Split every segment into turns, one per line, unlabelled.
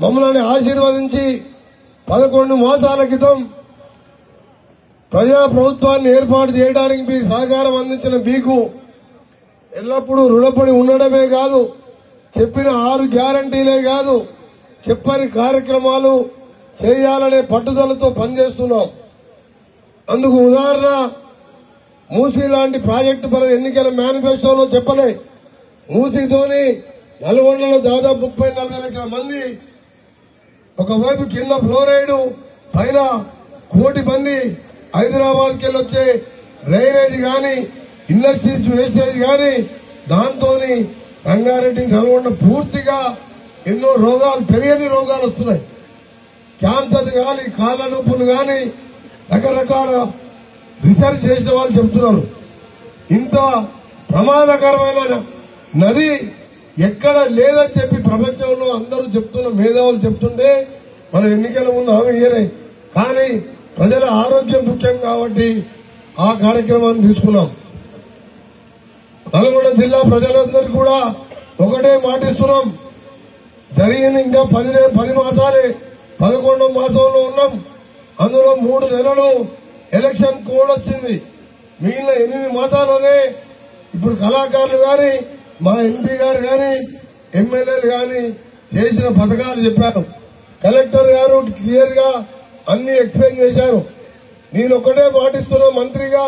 మమ్మల్ని ఆశీర్వదించి పదకొండు మాసాల క్రితం ప్రజా ప్రభుత్వాన్ని ఏర్పాటు చేయడానికి మీకు సహకారం అందించిన మీకు ఎల్లప్పుడూ రుణపడి ఉండడమే కాదు చెప్పిన ఆరు గ్యారంటీలే కాదు చెప్పని కార్యక్రమాలు చేయాలనే పట్టుదలతో పనిచేస్తున్నాం. అందుకు ఉదాహరణ మూసీ లాంటి ప్రాజెక్టు పర ఎన్నికల మేనిఫెస్టోలో చెప్పలే. మూసీతోని నల్గొండలో దాదాపు ముప్పై నలభై లక్షల మంది ఒకవైపు కింద ఫ్లోరైడ్ పైన కోటి మంది హైదరాబాద్కి వచ్చే డ్రైనేజ్ గాని ఇండస్ట్రీస్ వేస్టేజ్ గాని దాంతో రంగారెడ్డి నల్గొండ పూర్తిగా ఎన్నో రోగాలు తెలియని రోగాలు వస్తున్నాయి. క్యాన్సర్ కానీ కాళ్ళ నొప్పులు కానీ రకరకాల రీసెర్చ్ చేసిన వాళ్ళు చెబుతున్నారు ఇంత ప్రమాదకరమైన నది ఎక్కడ లేదని చెప్పి ప్రపంచంలో అందరూ చెప్తున్న మేధావులు చెప్తుంటే మన ఎన్నికల ముందు హామీ ఇయ్యలే. కానీ ప్రజల ఆరోగ్యం ముఖ్యం కాబట్టి ఆ కార్యక్రమాన్ని తీసుకున్నాం. నల్గొండ జిల్లా ప్రజలందరూ కూడా ఒకటే మాటిస్తున్నాం జరిగింది ఇంకా పది పది మాసాలే. పదకొండవ మాసంలో ఉన్నాం. అందులో మూడు నెలలు ఎలక్షన్ కోడ్ వచ్చింది. మిగిలిన ఎనిమిది మాసాలనే ఇప్పుడు కళాకారులు కానీ మా ఎంపీ గారు కానీ ఎమ్మెల్యేలు కానీ చేసిన పథకాలు చెప్పారు. కలెక్టర్ గారు క్లియర్గా అన్ని ఎక్స్ప్లెయిన్ చేశారు. నేను ఒకటే పాటిస్తున్న మంత్రిగా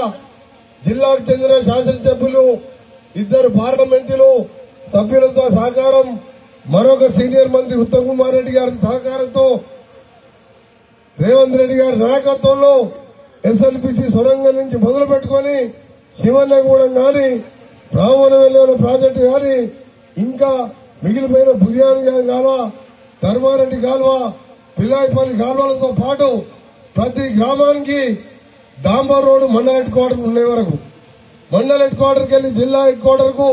జిల్లాకు చెందిన శాసనసభ్యులు ఇద్దరు పార్లమెంటులు సభ్యులతో సహకారం మరొక సీనియర్ మంత్రి ఉత్తమ్ కుమార్ రెడ్డి గారి సహకారంతో రేవంత్ రెడ్డి గారి నాయకత్వంలో ఎస్ఎల్పిసి సొరంగం నుంచి మొదలు పెట్టుకుని శివన్నగూడెం గాని రామవనవెల్లి ప్రాజెక్టు గాని ఇంకా మిగిలిపోయిన బుర్యాని కాలువ ధర్మారెడ్డి కాలువ పిల్లాయిపల్లి కాలువలతో పాటు ప్రతి గ్రామానికి డాంబర్ రోడ్డు మండల హెడ్ క్వార్టర్ ఉండే వరకు మండల హెడ్ క్వార్టర్కి వెళ్ళి జిల్లా హెడ్ క్వార్టర్కు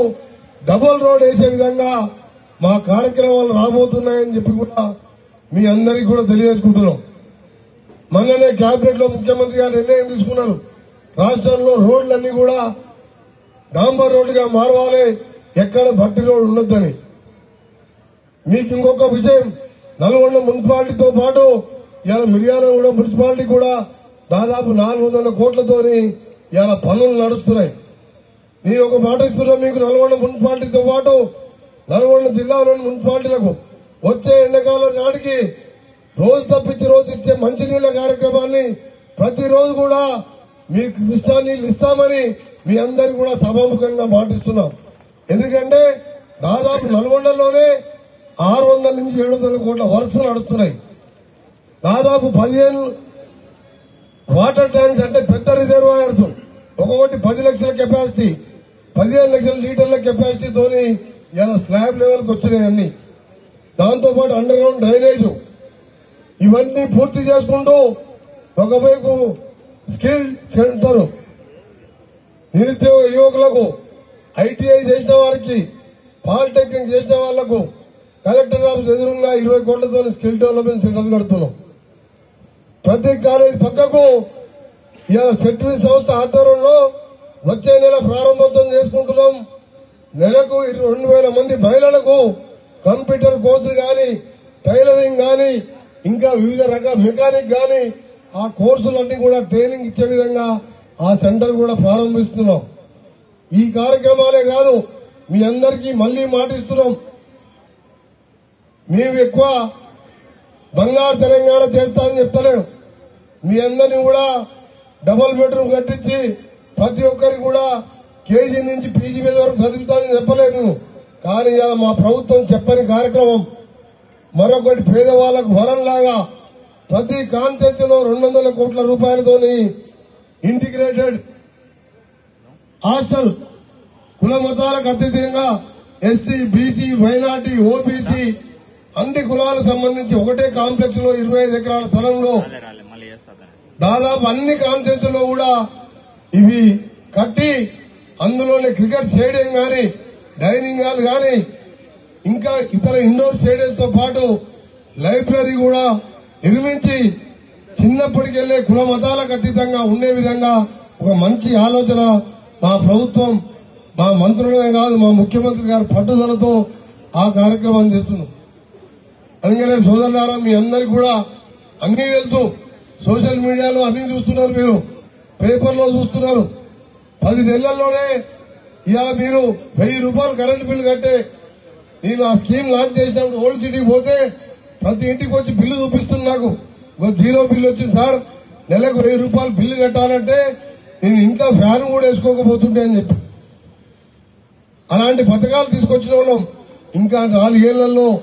డబుల్ రోడ్ వేసే విధంగా మా కార్యక్రమాలు రాబోతున్నాయని చెప్పి కూడా మీ అందరికీ కూడా తెలియజేసుకుంటున్నాం. మొన్ననే క్యాబినెట్లో ముఖ్యమంత్రి గారు నిర్ణయం తీసుకున్నారు. రాష్ట్రంలో రోడ్లన్నీ కూడా డాంబర్ రోడ్డుగా మారవాలి. ఎక్కడ భట్టి రోడ్ ఉండొద్దని. మీకు ఇంకొక విషయం నల్గొండ మున్సిపాలిటీతో పాటు ఇలా మిర్యాలగూడ మున్సిపాలిటీ కూడా దాదాపు నాలుగు వందల కోట్లతోని ఇలా పనులు నడుస్తున్నాయి. నేను ఒక మాట ఇస్తున్నా మీకు నల్గొండ మున్సిపాలిటీతో పాటు నల్గొండ జిల్లాలోని మున్సిపాలిటీలకు వచ్చే ఎండాకాలం నాటికి రోజు తప్పించి రోజు ఇచ్చే మంచినీళ్ళ కార్యక్రమాన్ని ప్రతిరోజు కూడా మీకు కృష్ణా నీళ్ళు ఇస్తామని మీ అందరికీ కూడా సభాముఖంగా మాటిస్తున్నాం ఎందుకంటే దాదాపు నల్గొండలోనే ఆరు వందల నుంచి ఏడు వందల కోట్ల వరుసలు నడుస్తున్నాయి. దాదాపు పదిహేను వాటర్ ట్యాంక్స్ అంటే పెద్ద రిజర్వాయర్స్ ఒక్కొక్కటి పది లక్షల కెపాసిటీ పదిహేను లక్షల లీటర్ల కెపాసిటీతోని ఇలా స్లాబ్ లెవెల్కి వచ్చినాయి అన్ని. దాంతోపాటు అండర్ గ్రౌండ్ డ్రైనేజ్. ఇవన్నీ పూర్తి చేసుకుంటూ ఒకవైపు స్కిల్ సెంటర్ నిరుద్యోగ యువకులకు ఐటీఐ చేసిన వారికి పాలిటెక్నిక్ చేసిన వాళ్ళకు కలెక్టర్ ఆఫీస్ ఎదురుగా ఇరవై కోట్లతో స్కిల్ డెవలప్మెంట్ సెంటర్ కడుతున్నాం. ప్రతి కాలేజీ పక్కకు ఇలా సెట్రీ సంస్థ ఆధ్వర్యంలో వచ్చే నెల ప్రారంభోత్సవం చేసుకుంటున్నాం. నెలకు రెండు వేల మంది మహిళలకు కంప్యూటర్ కోర్సు గాని టైలరింగ్ గాని ఇంకా వివిధ రకాల మెకానిక్ గాని ఆ కోర్సులన్నీ కూడా ట్రైనింగ్ ఇచ్చే విధంగా ఆ సెంటర్ కూడా ప్రారంభిస్తున్నాం. ఈ కార్యక్రమాలే కాదు మీ అందరికీ మళ్ళీ మాటిస్తున్నాం. మేము ఎక్కువ బంగారు తెలంగాణ చేస్తామని చెప్తలేము మీ అందరినీ కూడా డబుల్ బెడ్రూమ్ కట్టించి ప్రతి ఒక్కరికి కూడా కేజీ నుంచి పీజీ మీద వరకు చదువుతానని చెప్పలేదు కానీ ఇలా మా ప్రభుత్వం చెప్పని కార్యక్రమం మరొకటి పేదవాళ్ళకు వరంలాగా ప్రతి కాన్సెప్ట్ రెండు వందల కోట్ల రూపాయలతోని ఇంటిగ్రేటెడ్ హాస్టల్ కుల మతాలకు అతీతంగా ఎస్సీ బీసీ మైనార్టీ ఓబీసీ అన్ని కులాలకు సంబంధించి ఒకటే కాంప్లెక్స్లో ఇరవై ఐదు ఎకరాల స్థలంలో దాదాపు అన్ని కాన్సెన్స్లో కూడా ఇవి కట్టి అందులోనే క్రికెట్ స్టేడియం గాని డైనింగ్ హాల్ గాని ఇంకా ఇతర ఇండోర్ స్టేడియంస్తో పాటు లైబ్రరీ కూడా నిర్మించి చిన్నప్పటికెళ్ళే కుల మతాలకు అతీతంగా ఉండే విధంగా ఒక మంచి ఆలోచన మా ప్రభుత్వం మా మంత్రులనే కాదు మా ముఖ్యమంత్రి గారి పట్టుదలతో ఆ కార్యక్రమం చేస్తున్నాం. అందుకనే సోదరులారా మీ అందరికి కూడా అన్ని తెలుసు సోషల్ మీడియాలో అన్ని చూస్తున్నారు మీరు పేపర్లో చూస్తున్నారు. పది నెలల్లోనే ఇవాళ మీరు వెయ్యి రూపాయలు కరెంటు బిల్లు కట్టే నేను ఆ స్కీమ్ లాంచ్ చేసినప్పుడు ఓల్డ్ సిటీకి పోతే ప్రతి ఇంటికి వచ్చి బిల్లు చూపిస్తుంది నాకు. జీరో బిల్లు వచ్చింది సార్. నెలకు వెయ్యి రూపాయలు బిల్లు కట్టాలంటే నేను ఇంట్లో ఫ్యాన్ కూడా వేసుకోకపోతుంటే అని చెప్పి. అలాంటి పథకాలు తీసుకొచ్చిన వాళ్ళం. ఇంకా నాలుగేళ్ళలో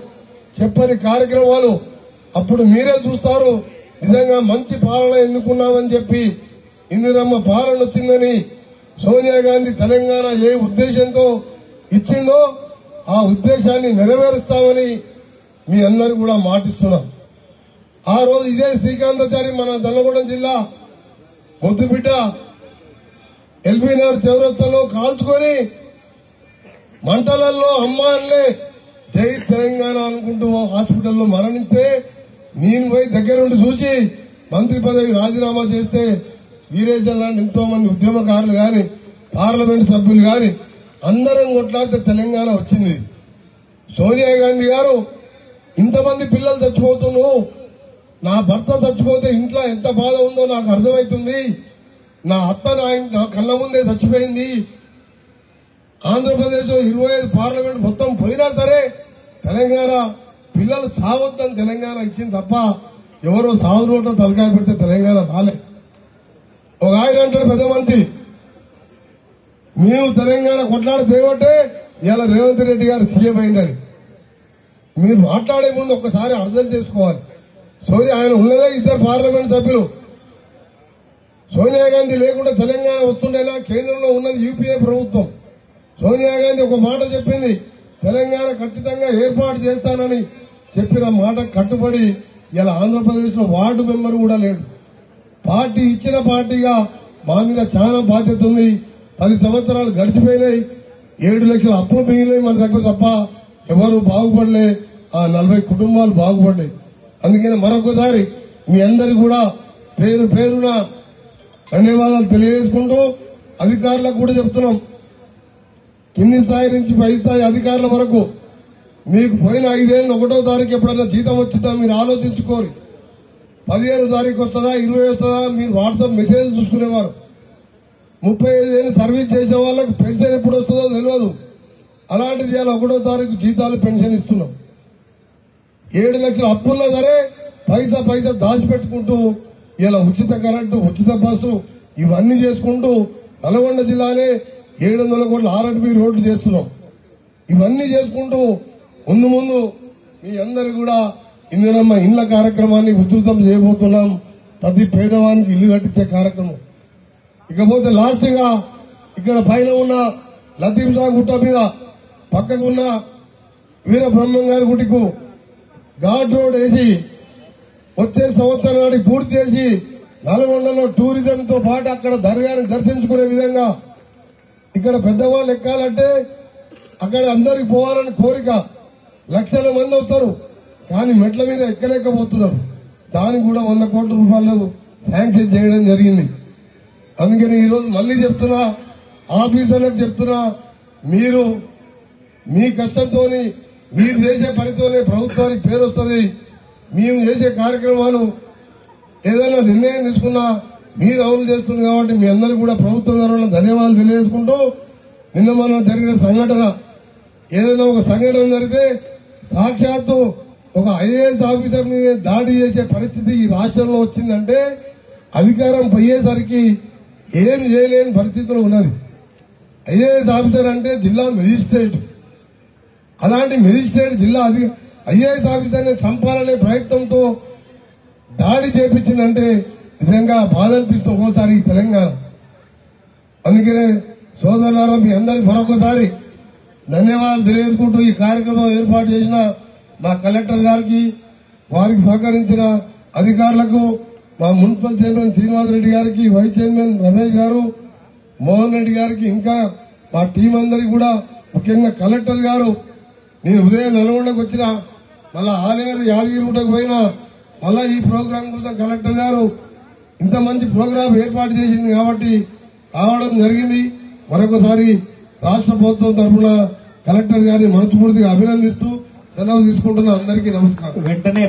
చెప్పని కార్యక్రమాలు అప్పుడు మీరే చూస్తారు. నిజంగా మంచి పాలన ఎన్నుకున్నామని చెప్పి ఇందిరమ్మ పాలన వచ్చిందని సోనియా గాంధీ తెలంగాణ ఏ ఉద్దేశంతో ఇచ్చిందో ఆ ఉద్దేశాన్ని నెరవేరుస్తామని మీ అందరూ కూడా మాటిస్తున్నాం. ఆ రోజు ఇదే శ్రీకాంతాచారి మన దల్లగూడెం జిల్లా ముద్దుబిడ్డ ఎల్బీనగర్ చౌరస్తలో కాల్చుకొని మంటలల్లో అమ్మాయిలే జై తెలంగాణ అనుకుంటూ హాస్పిటల్లో మరణిస్తే నేను పోయి దగ్గరుండి చూసి మంత్రి పదవి రాజీనామా చేస్తే వీరేజన్ లాంటి ఎంతో మంది ఉద్యమకారులు గాని పార్లమెంట్ సభ్యులు గాని అందరం కొట్లాడితే తెలంగాణ వచ్చింది. సోనియా గాంధీ గారు ఇంతమంది పిల్లలు చచ్చిపోతున్నావు నా భర్త చచ్చిపోతే ఇంట్లో ఎంత బాధ ఉందో నాకు అర్థమవుతుంది. నా అత్త నా నా కళ్ళ ముందే చచ్చిపోయింది. ఆంధ్రప్రదేశ్లో ఇరవై ఐదు పార్లమెంట్ మొత్తం పోయినా సరే తెలంగాణ పిల్లలు సావద్దని తెలంగాణ ఇచ్చింది తప్ప ఎవరో సాగు రోడ్లో తలకాయ పెడితే తెలంగాణ రాలే. ఒక ఆయన అంటారు పెద్ద మంత్రి మేము తెలంగాణ కొట్లాడి తేవట్టే ఇలా రేవంత్ రెడ్డి గారు సీఎం అయిందని. మీరు మాట్లాడే ముందు ఒకసారి అర్థం చేసుకోవాలి. సోనియా ఆయన ఉన్నదే ఇద్దరు పార్లమెంట్ సభ్యులు. సోనియా గాంధీ లేకుండా తెలంగాణ వస్తుండేనా? కేంద్రంలో ఉన్నది యూపీఏ ప్రభుత్వం. సోనియా గాంధీ ఒక మాట చెప్పింది తెలంగాణ ఖచ్చితంగా ఏర్పాటు చేస్తానని చెప్పిన మాట కట్టుబడి ఇలా ఆంధ్రప్రదేశ్లో వార్డు మెంబర్ కూడా లేడు. పార్టీ ఇచ్చిన పార్టీగా మా మీద చాలా బాధ్యత ఉంది. పది సంవత్సరాలు గడిచిపోయినాయి. ఏడు లక్షల అప్పులు మిగిలినాయి మన దగ్గర తప్ప ఎవరు బాగుపడలే. ఆ నలభై కుటుంబాలు బాగుపడ్డాయి అందుకని మరొకసారి మీ అందరి కూడా పేరు పేరున ధన్యవాదాలు తెలియజేసుకుంటూ అధికారులకు కూడా చెప్తున్నాం. కింది స్థాయి నుంచి పై స్థాయి అధికారుల వరకు మీకు పోయిన ఐదేళ్ళు ఒకటో తారీఖు ఎప్పుడైనా జీతం వచ్చిందా మీరు ఆలోచించుకోరు. పదిహేను తారీఖు వస్తుందా ఇరవై వస్తుందా మీరు వాట్సాప్ మెసేజ్ చూసుకునేవారు. ముప్పై ఐదు ఏళ్ళు సర్వీస్ చేసే వాళ్ళకి పెన్షన్ ఎప్పుడు వస్తుందో తెలియదు. అలాంటిది ఒకటో తారీఖు జీతాలు పెన్షన్ ఇస్తున్నాం. ఏడు లక్షల అప్పుల్లో సరే పైసా పైసా దాచిపెట్టుకుంటూ ఇలా ఉచిత కరెంటు ఉచిత బస్సు ఇవన్నీ చేసుకుంటూ నల్గొండ జిల్లానే ఏడు వందల కోట్ల ఆర్ఎండ్బి రోడ్లు చేస్తున్నాం. ఇవన్నీ చేసుకుంటూ ముందు ముందు మీ అందరు కూడా ఇందిరమ్మ ఇండ్ల కార్యక్రమాన్ని ఉధృతం చేయబోతున్నాం. ప్రతి పేదవానికి ఇల్లు కట్టించే కార్యక్రమం. ఇకపోతే లాస్ట్గా ఇక్కడ పైన ఉన్న లతీఫ్ షా గుట్ట మీద పక్కకున్న వీరబ్రహ్మం గారి గుడికు ఘాట్ రోడ్ వేసి వచ్చే సంవత్సరం నాటికి పూర్తి చేసి నల్గొండలో టూరిజంతో పాటు అక్కడ దర్గాని దర్శించుకునే విధంగా ఇక్కడ పెద్దవాళ్ళు ఎక్కాలంటే అక్కడ అందరికి పోవాలని కోరిక. లక్షల మంది వస్తారు. కానీ మెట్ల మీద ఎక్కలేకపోతున్నారు. దానికి కూడా వంద కోట్ల రూపాయలు శాంక్షన్ చేయడం జరిగింది. అందుకని ఈరోజు మళ్ళీ చెప్తున్నా ఆఫీసర్లకు చెప్తున్నా మీరు మీ కష్టంతోని మీరు చేసే పనితోనే ప్రభుత్వానికి పేరు వస్తుంది. మేము చేసే కార్యక్రమాలు ఏదైనా నిర్ణయం తీసుకున్నా మీరు అమలు చేస్తుంది కాబట్టి మీ అందరూ కూడా ప్రభుత్వం తరఫున ధన్యవాదాలు తెలియజేసుకుంటూ నిన్న మనం జరిగిన సంఘటన. ఏదైనా ఒక సంఘటన జరిగితే సాక్షాత్తు ఒక ఐఏఎస్ ఆఫీసర్ మీద దాడి చేసే పరిస్థితి ఈ రాష్ట్రంలో వచ్చిందంటే అధికారం పోయేసరికి ఏం చేయలేని పరిస్థితిలో ఉన్నది. ఐఏఎస్ ఆఫీసర్ అంటే జిల్లా మెజిస్ట్రేట్. అలాంటి మెజిస్ట్రేట్ జిల్లా అధి ఐఏఎస్ ఆఫీసర్ని చంపాలనే ప్రయత్నంతో దాడి చేపించిందంటే నిజంగా బాధ అనిపిస్తుంది ఒక్కోసారి తెలంగాణ. అందుకనే సోదరులారా మీ అందరికి మరొకసారి ధన్యవాదాలు తెలియజేసుకుంటూ ఈ కార్యక్రమం ఏర్పాటు చేసిన మా కలెక్టర్ గారికి వారికి సహకరించిన అధికారులకు మా మున్సిపల్ చైర్మన్ శ్రీనివాస్ రెడ్డి గారికి వైస్ చైర్మన్ రమేష్ గారు మోహన్ రెడ్డి గారికి ఇంకా మా టీం అందరికి కూడా ముఖ్యంగా కలెక్టర్ గారు నేను ఉదయం నల్గొండకు వచ్చిన మళ్ళా ఆలేరు యాదగిరిగుట్టకు పోయినా మళ్ళా ఈ ప్రోగ్రాం కోసం కలెక్టర్ గారు ఇంత మంచి ప్రోగ్రాం ఏర్పాటు చేసింది కాబట్టి రావడం జరిగింది. మరొకసారి రాష్ట్ర ప్రభుత్వం తరఫున కలెక్టర్ గారిని మనస్ఫూర్తిగా అభినందిస్తూ సెలవు తీసుకుంటున్న అందరికీ నమస్కారం.
వెంటనే